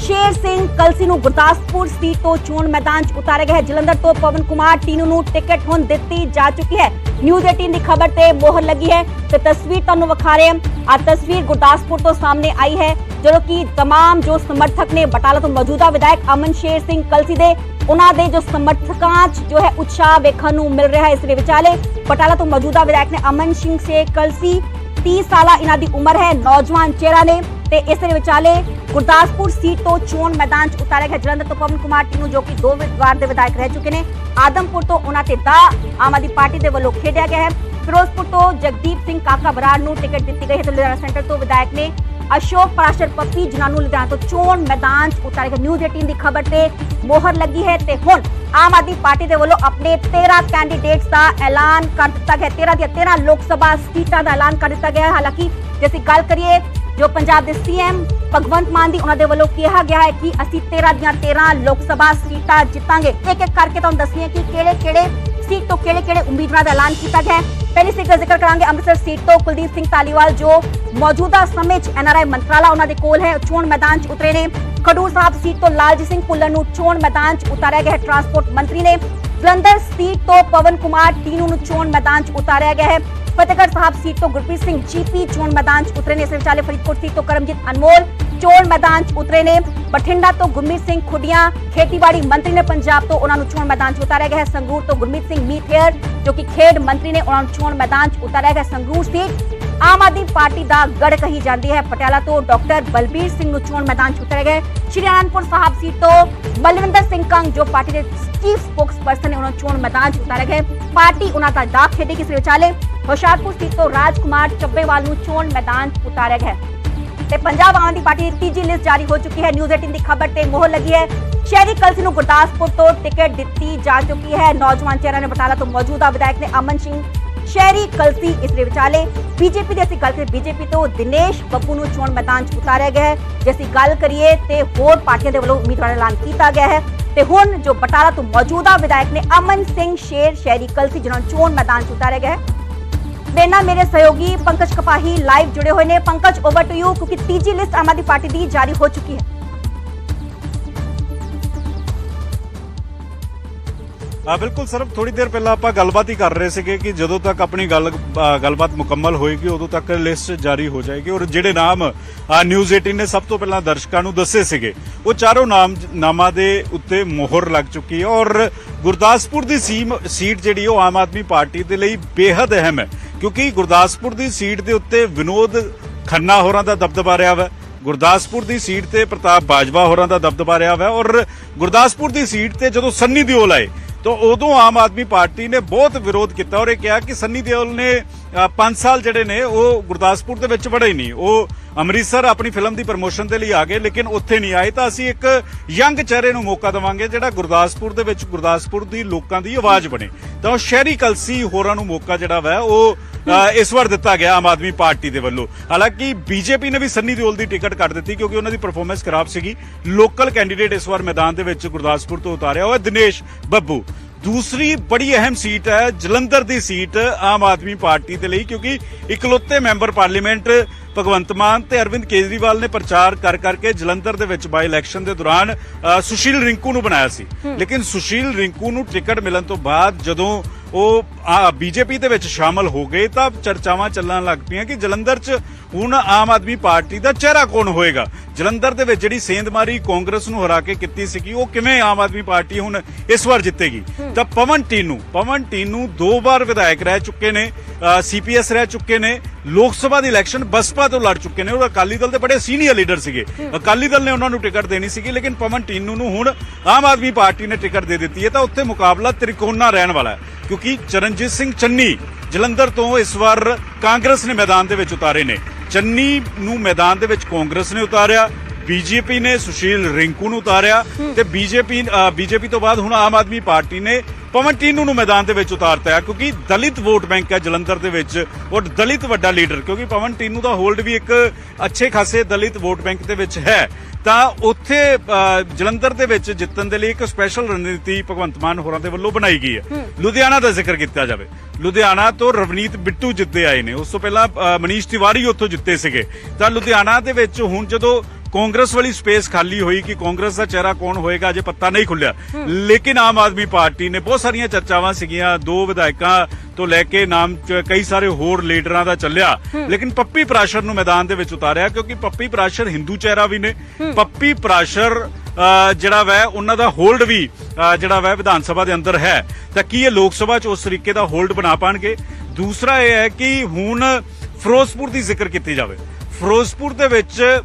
ਸ਼ੇਰ ਸਿੰਘ ਕਲਸੀ ਨੂੰ ਗੁਰਦਾਸਪੁਰ ਸੀਟ ਤੋਂ ਚੋਣ ਮੈਦਾਨ 'ਚ ਉਤਾਰਿਆ ਗਿਆ ਹੈ ਜਲੰਧਰ ਤੋਂ ਪਵਨ ਕੁਮਾਰ ਟੀਨੂ ਨੂੰ ਟਿਕਟ ਹੁਣ ਦਿੱਤੀ ਜਾ ਚੁੱਕੀ ਹੈ ਨਿਊਜ਼ 18 ਦੀ ਖਬਰ ਤੇ ਮੋਹਰ ਲੱਗੀ ਹੈ ਤੇ ਤਸਵੀਰ ਤੁਹਾਨੂੰ ਵਿਖਾ ਰਹੇ ਹਾਂ ਆ ਤਸਵੀਰ ਗੁਰਦਾਸਪੁਰ ਤੋਂ ਸਾਹਮਣੇ ਆਈ ਹੈ ਜਦੋਂ ਕਿ तमाम ਜੋ ਸਮਰਥਕ ਨੇ ਬਟਾਲਾ ਤੋਂ ਮੌਜੂਦਾ ਵਿਧਾਇਕ ਅਮਨ ਸ਼ੇਰ ਸਿੰਘ ਕਲਸੀ ਦੇ ਉਹਨਾਂ ਦੇ ਜੋ ਸਮਰਥਕਾਂ 'ਚ ਜੋ ਹੈ ਉਤਸ਼ਾਹ ਵੇਖਣ ਨੂੰ ਮਿਲ ਰਿਹਾ ਹੈ ਇਸ ਦੇ ਵਿਚਾਲੇ ਬਟਾਲਾ ਤੋਂ ਮੌਜੂਦਾ ਵਿਧਾਇਕ ਨੇ ਅਮਨ ਸਿੰਘ ਸੇ ਕਲਸੀ 30 ਸਾਲਾ ਇਹਨਾਂ ਦੀ ਉਮਰ ਹੈ, ਨੌਜਵਾਨ ਚਿਹਰਾ ਨੇ ਤੇ ਇਸ ਦੇ ਵਿਚਾਲੇ ਗੁਰਦਾਸਪੁਰ ਸੀਟ ਤੋਂ ਚੋਣ ਮੈਦਾਨ 'ਚ ਉਤਾਰਿਆ ਗਿਆ। ਜਲੰਧਰ ਤੋਂ ਪਵਨ ਕੁਮਾਰ ਟੀਨੂ, ਜੋ ਕਿ ਦੋ ਵਾਰ ਦੇ ਵਿਧਾਇਕ ਰਹਿ ਚੁੱਕੇ ਨੇ, ਆਦਮਪੁਰ ਤੋਂ ਉਹਨਾਂ ਤੇ ਦਾ ਆਮ ਆਦਮੀ ਪਾਰਟੀ ਦੇ ਵੱਲੋਂ ਖੇਡਿਆ ਗਿਆ ਹੈ। ਫਿਰੋਜ਼ਪੁਰ ਤੋਂ ਜਗਦੀਪ ਸਿੰਘ ਕਾਕਾ ਬਰਾੜ ਨੂੰ ਟਿਕਟ ਦਿੱਤੀ ਗਈ ਹੈ ਤੇ ਲੁਧਿਆਣਾ ਸੈਂਟਰ ਤੋਂ ਵਿਧਾਇਕ ਨੇ ਅਸ਼ੋਕ ਪਰਾਸ਼ਰ ਪੱਪੀ ਜਿਨ੍ਹਾਂ ਨੂੰ ਲੁਧਿਆਣਾ ਤੋਂ ਚੋਣ ਮੈਦਾਨ 'ਚ ਉਤਾਰਿਆ ਨਿਊਜ਼ 18 ਦੀ ਖਬਰ ਤੇ ਮੋਹਰ ਲੱਗੀ ਹੈ ਤੇ ਹੁਣ ਆਮ ਆਦਮੀ ਪਾਰਟੀ ਦੇ ਵੱਲੋਂ ਆਪਣੇ 13 ਕੈਂਡੀਡੇਟਸ ਦਾ ਐਲਾਨ ਕਰ ਦਿੱਤਾ ਗਿਆ 13 ਦੀਆਂ 13 ਲੋਕ ਸਭਾ ਸੀਟਾਂ ਦਾ ਐਲਾਨ ਕਰ ਦਿੱਤਾ ਗਿਆ ਹੈ ਹਾਲਾਂਕਿ ਜੇ ਅਸੀਂ ਗੱਲ ਕਰੀਏ ਜੋ ਪੰਜਾਬ ਦੇ ਸੀਐਮ ਭਗਵੰਤ ਮਾਨ ਦੀ ਉਹਨਾਂ ਦੇ ਵੱਲੋਂ ਕਿਹਾ ਗਿਆ ਹੈ ਕਿ ਅਸੀਂ 13 ਦੀਆਂ 13 ਲੋਕ ਸਭਾ ਸੀਟਾਂ ਜਿੱਤਾਂਗੇ ਇੱਕ ਇੱਕ ਕਰਕੇ ਤੁਹਾਨੂੰ ਦੱਸੀਏ ਕਿ ਕਿਹੜੇ ਕਿਹੜੇ ਸੀਟ ਤੋਂ ਕਿਹੜੇ ਕਿਹੜੇ ਉਮੀਦਵਾਰਾਂ ਦਾ ਐਲਾਨ ਕੀਤਾ ਗਿਆ ਹੈ ਪਹਿਲੀ ਸੀਟ ਦਾ ਜ਼ਿਕਰ ਕਰਾਂਗੇ ਅੰਮ੍ਰਿਤਸਰ ਸੀਟ ਤੋਂ ਕੁਲਦੀਪ ਸਿੰਘ ਤਾਲੀਵਾਲ ਜੋ ਮੌਜੂਦਾ ਸਮੇਂ 'ਚ ਐਨਆਰਆਈ ਮੰਤਰਾਲਾ ਉਹਨਾਂ ਦੇ ਕੋਲ ਹੈ ਚੋਣ ਮੈਦਾਨ 'ਚ ਉਤਰੇ ਨੇ। ਖਡੂਰ ਸਾਹਿਬ ਸੀਟ ਤੋਂ ਲਾਲਜੀਤ ਸਿੰਘ ਭੁੱਲਰ ਨੂੰ ਚੋਣ ਮੈਦਾਨ 'ਚ ਉਤਾਰਿਆ ਗਿਆ ਹੈ ਟਰਾਂਸਪੋਰਟ ਮੰਤਰੀ ਨੇ। ਜਲੰਧਰ ਸੀਟ ਤੋਂ ਪਵਨ ਕੁਮਾਰ, ਟੀਨੂ ਨੂੰ ਚੋਣ ਮੈਦਾਨ 'ਚ ਉਤਾਰਿਆ ਗਿਆ ਹੈ। ਫਤਿਹਗੜ੍ਹ ਸਾਹਿਬ ਸੀਟ ਤੋਂ ਗੁਰਪ੍ਰੀਤ ਸਿੰਘ ਜੀਪੀ ਚੋਣ ਮੈਦਾਨ 'ਚ ਉਤਰੇ ਨੇ ਇਸ ਵਿਚਾਲੇ ਫਰੀਦਕੋਟ ਸੀਟ ਤੋਂ ਕਰਮਜੀਤ ਅਨਮੋਲ ਚੋਣ ਮੈਦਾਨ 'ਚ ਉਤਰੇ ਨੇ ਬਠਿੰਡਾ ਤੋਂ ਗੁਰਮੀਤ ਸਿੰਘ ਖੁੱਡੀਆਂ ਖੇਤੀਬਾੜੀ ਮੰਤਰੀ ਨੇ ਪੰਜਾਬ ਤੋਂ ਉਹਨਾਂ ਨੂੰ ਚੋਣ ਮੈਦਾਨ 'ਚ ਉਤਾਰਿਆ ਗਿਆ ਹੈ ਸੰਗਰੂਰ ਤੋਂ ਗੁਰਮੀਤ ਸਿੰਘ ਮੀਥੇਅਰ ਜੋ ਕਿ ਖੇਡ ਮੰਤਰੀ ਨੇ ਉਹਨਾਂ ਨੂੰ ਚੋਣ ਮੈਦਾਨ 'ਚ ਉਤਾਰਿਆ ਗਿਆ ਹੈ। ਸੰਗਰੂਰ ਸੀਟ ਆਮ ਆਦਮੀ ਪਾਰਟੀ ਦਾ ਗੜ ਕਹੀ ਜਾਂਦੀ ਹੈ ਪਟਿਆਲਾ ਤੋਂ ਡਾਕਟਰ ਬਲਬੀਰ ਸਿੰਘ ਨੂੰ ਚੋਣ ਮੈਦਾਨ 'ਚ ਉਤਾਰਿਆ ਗਿਆ ਹੈ। ਸ਼੍ਰੀ ਅਨੰਦਪੁਰ ਸਾਹਿਬ ਸੀਟ ਤੋਂ ਬਲਵਿੰਦਰ ਸਿੰਘ ਕੰਗ ਜੋ ਪਾਰਟੀ ਦੇ ਚੀਫ ਸਪੋਕਸ ਪਰਸਨ ਨੇ ਉਹਨਾਂ ਨੂੰ ਚੋਣ ਮੈਦਾਨ 'ਚ ਉਤਾਰਿਆ ਗਿਆ ਹੈ। ਪਾਰਟੀ ਉਹਨਾਂ ਦਾ ਦਾਅ ਖੇਡੇਗੀ ਇਸ ਵਿਚਾਲੇ ਹੁਸ਼ਿਆਰਪੁਰ ਸੀਟ ਤੋਂ ਰਾਜਕੁਮਾਰ ਚੱਬੇਵਾਲ ਨੂੰ ਚੋਣ ਮੈਦਾਨ 'ਚ ਉਤਾਰਿਆ ਗਿਆ। ਤੇ ਪੰਜਾਬ ਆਮ ਆਦਮੀ ਪਾਰਟੀ ਦੀ ਤੀਜੀ ਲਿਸਟ ਜਾਰੀ ਹੋ ਚੁੱਕੀ ਹੈ। ਨਿਊਜ਼ 18 ਦੀ ਖਬਰ ਤੇ ਮੋਹਰ ਲੱਗੀ ਹੈ। ਸ਼ਹਿਰੀ ਕਲਸੀ ਨੂੰ ਗੁਰਦਾਸਪੁਰ ਤੋਂ ਟਿਕਟ ਦਿੱਤੀ ਜਾ ਚੁੱਕੀ ਹੈ। ਨੌਜਵਾਨ ਚਿਹਰਾ ਨੇ ਬਟਾਲਾ ਤੋਂ ਮੌਜੂਦਾ ਵਿਧਾਇਕ ਨੇ ਅਮਨ ਸਿੰਘ, ਸ਼ਹਿਰੀ ਕਲਸੀ ਇਸ ਦੇ ਵਿਚਾਲੇ, ਬੀਜੇਪੀ ਦੇ ਅਸੀਂ ਗੱਲ ਕਰੀਏ ਬੀਜੇਪੀ ਤੋਂ ਦਿਨੇਸ਼ ਬੱਪੂ ਨੂੰ ਚੋਣ ਮੈਦਾਨ 'ਚ ਉਤਾਰਿਆ ਗਿਆ ਹੈ। ਜੇ ਅਸੀਂ ਗੱਲ ਕਰੀਏ ਤੇ ਹੋਰ ਪਾਰਟੀਆਂ ਦੇ ਵੱਲੋਂ ਉਮੀਦਵਾਰ ਐਲਾਨ ਕੀਤਾ ਗਿਆ ਹੈ। ਤੇ ਹੁਣ ਜੋ ਬਟਾਲਾ ਤੋਂ ਮੌਜੂਦਾ ਵਿਧਾਇਕ ਨੇ ਅਮਨ ਸਿੰਘ, ਸ਼ੇਰ, ਸ਼ਹਿਰੀ ਕਲਸੀ ਜਿਹਨਾਂ ਨੂੰ ਚੋਣ ਮੈਦਾਨ 'ਚ ਉਤਾਰਿਆ ਗਿਆ ਹੈ। ਮੇਰੇ ਨਾਲ ਮੇਰੇ ਸਹਿਯੋਗੀ ਪੰਕਜ ਕਪਾਹੀ ਲਾਈਵ ਜੁੜੇ ਹੋਏ ਨੇ। ਪੰਕਜ ਓਵਰ ਟੂ ਯੂ ਕਿਉਂਕਿ ਤੀਜੀ ਲਿਸਟ ਆਮ ਆਦਮੀ ਪਾਰਟੀ ਦੀ ਜਾਰੀ ਹੋ ਚੁੱਕੀ ਹੈ।
ਆ ਬਿਲਕੁਲ ਸਰ ਥੋੜੀ ਦੇਰ ਪਹਿਲਾਂ ਆਪਾਂ ਗੱਲਬਾਤ ਹੀ ਕਰ ਰਹੇ ਸੀਗੇ ਕਿ ਜਦੋਂ ਤੱਕ ਆਪਣੀ ਗੱਲ ਗੱਲਬਾਤ ਮੁਕੰਮਲ ਹੋਏਗੀ, ਉਦੋਂ ਤੱਕ ਲਿਸਟ ਜਾਰੀ ਹੋ ਜਾਏਗੀ। ਔਰ ਜਿਹੜੇ ਨਾਮ ਨਿਊਜ਼ 18 ਨੇ ਸਭ ਤੋਂ ਪਹਿਲਾਂ ਦਰਸ਼ਕਾਂ ਨੂੰ ਦੱਸੇ ਸੀਗੇ, ਉਹ ਚਾਰੋਂ ਨਾਮ, ਨਾਮਾਂ ਦੇ ਉੱਤੇ ਮੋਹਰ ਲੱਗ ਚੁੱਕੀ ਹੈ। ਔਰ ਗੁਰਦਾਸਪੁਰ ਦੀ ਸੀਮ ਸੀਟ ਜਿਹੜੀ ਉਹ ਆਮ ਆਦਮੀ ਪਾਰਟੀ ਦੇ ਲਈ ਬੇहद ਅਹਿਮ ਹੈ। ਕਿਉਂਕਿ ਗੁਰਦਾਸਪੁਰ ਦੀ ਸੀਟ ਦੇ ਉੱਤੇ ਵਿਨੋਦ ਖੰਨਾ ਹੋਰਾਂ ਦਾ ਦਬਦਬਾ ਰਿਹਾ ਵਾ। ਗੁਰਦਾਸਪੁਰ ਦੀ ਸੀਟ ਤੇ ਪ੍ਰਤਾਪ ਬਾਜਵਾ ਹੋਰਾਂ ਦਾ ਦਬਦਬਾ ਰਿਹਾ ਵਾ ਔਰ ਗੁਰਦਾਸਪੁਰ ਦੀ ਸੀਟ ਤੇ ਜਦੋਂ ਸੰਨੀ ਦਿਓਲ ਆਏ, ਤਾਂ ਉਦੋਂ ਆਮ ਆਦਮੀ ਪਾਰਟੀ ਨੇ ਬਹੁਤ ਵਿਰੋਧ ਕੀਤਾ ਔਰ ਇਹ ਕਿਹਾ ਕਿ ਸੰਨੀ ਦਿਓਲ ਨੇ 5 ਸਾਲ ਜਿਹੜੇ ਨੇ, ਉਹ ਗੁਰਦਾਸਪੁਰ ਦੇ ਵਿੱਚ ਬੜੇ ਹੀ ਨਹੀਂ। ਉਹ ਅੰਮ੍ਰਿਤਸਰ ਆਪਣੀ ਫਿਲਮ ਦੀ ਪ੍ਰਮੋਸ਼ਨ ਦੇ ਲਈ ਆ ਗਏ, ਲੇਕਿਨ ਉੱਥੇ ਨਹੀਂ ਆਏ। ਤਾਂ ਅਸੀਂ ਇੱਕ ਯੰਗ ਚਿਹਰੇ ਨੂੰ ਮੌਕਾ ਦੇਵਾਂਗੇ, ਜਿਹੜਾ ਗੁਰਦਾਸਪੁਰ ਦੇ ਵਿੱਚ, ਗੁਰਦਾਸਪੁਰ ਦੀ ਲੋਕਾਂ ਦੀ ਆਵਾਜ਼ ਬਣੇ। ਤਾਂ ਉਹ ਸ਼ਹਿਰੀ ਕਲਸੀ ਹੋਰਾਂ ਨੂੰ ਮੌਕਾ ਜਿਹੜਾ ਵਾ, ਉਹ ਇਸ ਵਾਰ ਦਿੱਤਾ ਗਿਆ ਆਮ ਆਦਮੀ ਪਾਰਟੀ ਦੇ ਵੱਲੋਂ। ਹਾਲਾਂਕਿ ਬੀਜੇਪੀ ਨੇ ਵੀ ਸੰਨੀ ਦਿਓਲ ਦੀ ਟਿਕਟ ਕੱਟ ਦਿੱਤੀ, ਕਿਉਂਕਿ ਉਹਨਾਂ ਦੀ ਪਰਫਾਰਮੈਂਸ ਖਰਾਬ ਸੀਗੀ। ਲੋਕਲ ਕੈਂਡੀਡੇਟ ਇਸ ਵਾਰ ਮੈਦਾਨ ਦੇ ਵਿੱਚ ਗੁਰਦਾਸਪੁਰ ਤੋਂ ਉਤਾਰਿਆ ਹੋਇਆ, ਦਿਨੇਸ਼ ਬੱਬੂ। ਦੂਸਰੀ ਬੜੀ ਅਹਿਮ ਸੀਟ ਹੈ ਜਲੰਧਰ ਦੀ ਸੀਟ ਆਮ ਆਦਮੀ ਪਾਰਟੀ ਦੇ ਲਈ ਕਿਉਂਕਿ ਇਕਲੌਤੇ ਮੈਂਬਰ ਪਾਰਲੀਮੈਂਟ ਭਗਵੰਤ ਮਾਨ ਤੇ ਅਰਵਿੰਦ ਕੇਜਰੀਵਾਲ ਨੇ ਪ੍ਰਚਾਰ ਕਰ ਕਰਕੇ ਜਲੰਧਰ ਦੇ ਵਿੱਚ ਬਾਈ ਇਲੈਕਸ਼ਨ ਦੇ ਦੌਰਾਨ ਸੁਸ਼ੀਲ ਰਿੰਕੂ ਨੂੰ ਬਣਾਇਆ ਸੀ। ਲੇਕਿਨ ਸੁਸ਼ੀਲ ਰਿੰਕੂ ਨੂੰ ਟਿਕਟ ਮਿਲਣ ਤੋਂ ਬਾਅਦ ਜਦੋਂ ਉਹ ਬੀਜੇਪੀ ਦੇ ਵਿੱਚ ਸ਼ਾਮਲ ਹੋ ਗਏ ਤਾਂ ਚਰਚਾਵਾਂ ਚੱਲਣ ਲੱਗ ਪਈਆਂ ਕਿ ਜਲੰਧਰ 'ਚ ਹੁਣ ਆਮ ਆਦਮੀ ਪਾਰਟੀ ਦਾ ਚਿਹਰਾ ਕੌਣ ਹੋਏਗਾ? ਜਲੰਧਰ ਦੇ ਵਿੱਚ ਜਿਹੜੀ ਸੇਂਦਮਾਰੀ ਕਾਂਗਰਸ ਨੂੰ ਹਰਾ ਕੇ ਕੀਤੀ ਸੀਗੀ ਉਹ ਕਿਵੇਂ ਆਮ ਆਦਮੀ ਪਾਰਟੀ ਹੁਣ ਇਸ ਵਾਰ ਜਿੱਤੇਗੀ? ਤਾਂ ਪਵਨ ਟੀਨੂ ਪਵਨ ਟੀਨੂ ਦੋ ਵਾਰ ਵਿਧਾਇਕ ਰਹਿ ਚੁੱਕੇ ਨੇ ਸੀਪੀਐਸ ਰਹਿ ਚੁੱਕੇ ਨੇ ਲੋਕ ਸਭਾ ਦੀ ਇਲੈਕਸ਼ਨ ਬਸਪਾ ਤੋਂ ਲੜ ਚੁੱਕੇ ਨੇ ਉਹ ਅਕਾਲੀ ਦਲ ਦੇ ਬੜੇ ਸੀਨੀਅਰ ਲੀਡਰ ਸੀਗੇ। ਅਕਾਲੀ ਦਲ ਨੇ ਉਹਨਾਂ ਨੂੰ ਟਿਕਟ ਦੇਣੀ ਸੀਗੀ ਲੇਕਿਨ ਪਵਨ ਟੀਨੂ ਨੂੰ ਹੁਣ ਆਮ ਆਦਮੀ ਪਾਰਟੀ ਨੇ ਟਿਕਟ ਦੇ ਦਿੱਤੀ ਹੈ ਤਾਂ ਉੱਥੇ ਮੁਕਾਬਲਾ ਤ੍ਰਿਕੋਣਾ ਰਹਿਣ ਵਾਲਾ ਹੈ ਕਿਉਂਕਿ ਚਰਨਜੀਤ ਸਿੰਘ ਚੰਨੀ ਜਲੰਧਰ ਤੋਂ ਇਸ ਵਾਰ ਕਾਂਗਰਸ ਨੇ ਮੈਦਾਨ ਦੇ ਵਿੱਚ ਉਤਾਰੇ ਨੇ। ਚੰਨੀ ਨੂੰ ਮੈਦਾਨ ਦੇ ਵਿੱਚ ਕਾਂਗਰਸ ਨੇ ਉਤਾਰਿਆ ਬੀਜੇਪੀ ਨੇ ਸੁਸ਼ੀਲ ਰਿੰਕੂ ਨੂੰ ਉਤਾਰਿਆ ਤੇ ਬੀਜੇਪੀ ਬੀਜੇਪੀ ਤੋਂ ਬਾਅਦ ਹੁਣ ਆਮ ਆਦਮੀ ਪਾਰਟੀ ਨੇ ਪਵਨ ਟੀਨੂ ਨੂੰ ਮੈਦਾਨ ਦੇ ਵਿੱਚ ਉਤਾਰਤਾ ਹੈ ਕਿਉਂਕਿ ਦਲਿਤ ਵੋਟ ਬੈਂਕ ਹੈ ਜਲੰਧਰ ਦੇ ਵਿੱਚ ਔਰ ਦਲਿਤ ਵੱਡਾ ਲੀਡਰ ਕਿਉਂਕਿ ਪਵਨ ਟੀਨੂ ਦਾ ਹੋਲਡ ਵੀ ਇੱਕ ਅੱਛੇ ਖਾਸੇ ਦਲਿਤ ਵੋਟ ਬੈਂਕ ਦੇ ਵਿੱਚ ਹੈ। ਤਾਂ ਉੱਥੇ ਜਲੰਧਰ ਦੇ ਵਿੱਚ ਜਿੱਤਣ ਦੇ ਲਈ ਇੱਕ ਸਪੈਸ਼ਲ ਰਣਨੀਤੀ ਭਗਵੰਤ ਮਾਨ ਹੋਰਾਂ ਦੇ ਵੱਲੋਂ ਬਣਾਈ ਗਈ ਹੈ। ਲੁਧਿਆਣਾ ਦਾ ਜ਼ਿਕਰ ਕੀਤਾ ਜਾਵੇ। ਲੁਧਿਆਣਾ ਤੋਂ ਰਵਨੀਤ ਬਿੱਟੂ ਜਿੱਤੇ ਆਏ ਨੇ। ਉਸ ਤੋਂ ਪਹਿਲਾਂ ਮਨੀਸ਼ ਤਿਵਾਰੀ ਉੱਥੋਂ ਜਿੱਤੇ ਸੀਗੇ। ਤਾਂ ਲੁਧਿਆਣਾ ਦੇ ਵਿੱਚ ਹੁਣ ਜਦੋਂ ਕਾਂਗਰਸ ਵਾਲੀ ਸਪੇਸ ਖਾਲੀ ਹੋਈ ਕਿ ਕਾਂਗਰਸ ਦਾ ਚਿਹਰਾ ਕੌਣ ਹੋਏਗਾ ਅਜੇ ਪੱਤਾ ਨਹੀਂ ਖੁੱਲਿਆ। ਲੇਕਿਨ ਆਮ ਆਦਮੀ ਪਾਰਟੀ ਨੇ ਬਹੁਤ ਸਾਰੀਆਂ ਚਰਚਾਵਾਂ ਸੀਗੀਆਂ ਦੋ ਵਿਧਾਇਕਾਂ ਤੋਂ ਲੈ ਕੇ ਨਾਮ ਕਈ ਸਾਰੇ ਹੋਰ ਲੀਡਰਾਂ ਦਾ ਚੱਲਿਆ। ਲੇਕਿਨ ਪੱਪੀ ਪ੍ਰਾਸ਼ਰ ਨੂੰ ਮੈਦਾਨ ਦੇ ਵਿੱਚ ਉਤਾਰਿਆ ਕਿਉਂਕਿ ਪੱਪੀ ਪ੍ਰਾਸ਼ਰ ਹਿੰਦੂ ਚਿਹਰਾ ਵੀ ਨੇ। ਪੱਪੀ ਪ੍ਰਾਸ਼ਰ ਜਿਹੜਾ ਵੈ ਉਹਨਾਂ ਦਾ ਹੋਲਡ ਵੀ ਜਿਹੜਾ ਵੈ ਵਿਧਾਨ ਸਭਾ ਦੇ ਅੰਦਰ ਹੈ। ਤਾਂ ਕੀ ਇਹ ਲੋਕ ਸਭਾ ਚ ਉਸ ਤਰੀਕੇ ਦਾ ਹੋਲਡ ਬਣਾ ਪਾਣਗੇ? ਦੂਸਰਾ ਇਹ ਹੈ ਕਿ ਹੁਣ ਫਿਰੋਜ਼ਪੁਰ ਦੀ ਜ਼ਿਕਰ ਕੀਤੀ ਜਾਵੇ। ਫਿਰੋਜ਼ਪੁਰ ਦੇ ਵਿੱਚ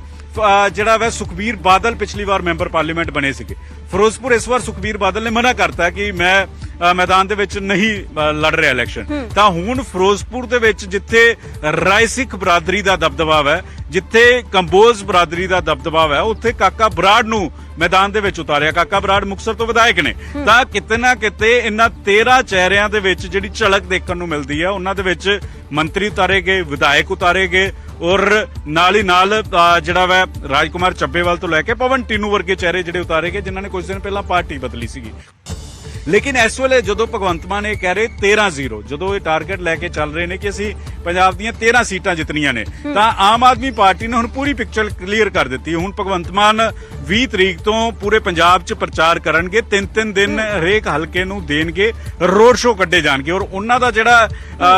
ਜਿਹੜਾ ਵੈ ਸੁਖਬੀਰ ਬਾਦਲ ਪਿਛਲੀ ਵਾਰ ਮੈਂਬਰ ਪਾਰਲੀਮੈਂਟ ਬਣੇ ਸੀਗੇ। ਫਿਰੋਜ਼ਪੁਰ ਇਸ ਵਾਰ ਸੁਖਬੀਰ ਬਾਦਲ ਨੇ ਮਨਾ ਕਰਤਾ ਕਿ ਮੈਂ ਮੈਦਾਨ ਦੇ ਵਿੱਚ ਨਹੀਂ ਲੜ ਰਿਹਾ ਇਲੈਕਸ਼ਨ ਤਾਂ ਹੁਣ ਫਿਰੋਜ਼ਪੁਰ ਦੇ ਵਿੱਚ ਜਿੱਥੇ ਰਾਏ ਸਿੱਖ ਬਰਾਦਰੀ ਦਾ ਦਬਦਬਾ ਹੈ ਜਿੱਥੇ ਕੰਬੋਜ਼ ਬਰਾਦਰੀ ਦਾ ਦਬਦਬਾ ਹੈ ਉੱਥੇ ਕਾਕਾ ਬਰਾੜ ਨੂੰ ਮੈਦਾਨ ਦੇ ਵਿੱਚ ਉਤਾਰਿਆ। ਕਾਕਾ ਬਰਾੜ ਮੁਕਸਰ ਤੋਂ ਵਿਧਾਇਕ ਨੇ। ਤਾਂ ਕਿਤੇ ਨਾ ਕਿਤੇ ਇਹਨਾਂ 13 ਚਿਹਰਿਆਂ ਦੇ ਵਿੱਚ ਜਿਹੜੀ ਝਲਕ ਦੇਖਣ ਨੂੰ ਮਿਲਦੀ ਹੈ ਉਹਨਾਂ ਦੇ ਵਿੱਚ ਮੰਤਰੀ ਉਤਾਰੇ ਗਏ ਵਿਧਾਇਕ ਉਤਾਰੇ ਗਏ ਔਰ ਨਾਲ ਹੀ ਨਾਲ ਜਿਹੜਾ ਵਾ ਰਾਜਕੁਮਾਰ ਚੱਬੇਵਾਲ ਤੋਂ ਲੈ ਕੇ ਪਵਨ ਟੀਨੂ ਵਰਗੇ ਚਿਹਰੇ ਜਿਹੜੇ ਉਤਾਰੇ ਗਏ ਜਿਨ੍ਹਾਂ ਨੇ ਕੁਝ ਦਿਨ ਪਹਿਲਾਂ ਪਾਰਟੀ ਬਦਲੀ ਸੀਗੀ। ਲੇਕਿਨ ਇਸ ਵੇਲੇ ਜਦੋਂ ਭਗਵੰਤ ਮਾਨ ਇਹ ਕਹਿ ਰਹੇ 13-0 ਜਦੋਂ ਇਹ ਟਾਰਗੇਟ ਲੈ ਕੇ ਚੱਲ ਰਹੇ ਨੇ ਕਿ ਅਸੀਂ ਪੰਜਾਬ ਦੀਆਂ 13 ਸੀਟਾਂ ਜਿੱਤਣੀਆਂ ਨੇ ਤਾਂ ਆਮ ਆਦਮੀ ਪਾਰਟੀ ਨੇ ਹੁਣ ਪੂਰੀ ਪਿਕਚਰ ਕਲੀਅਰ ਕਰ ਦਿੱਤੀ। ਹੁਣ ਭਗਵੰਤ ਮਾਨ 20 ਤਰੀਕ ਤੋਂ ਪੂਰੇ ਪੰਜਾਬ 'ਚ ਪ੍ਰਚਾਰ ਕਰਨਗੇ ਤਿੰਨ ਤਿੰਨ ਦਿਨ ਹਰੇਕ ਹਲਕੇ ਨੂੰ ਦੇਣਗੇ ਰੋਡ ਸ਼ੋਅ ਕੱਢੇ ਜਾਣਗੇ ਔਰ ਉਹਨਾਂ ਦਾ ਜਿਹੜਾ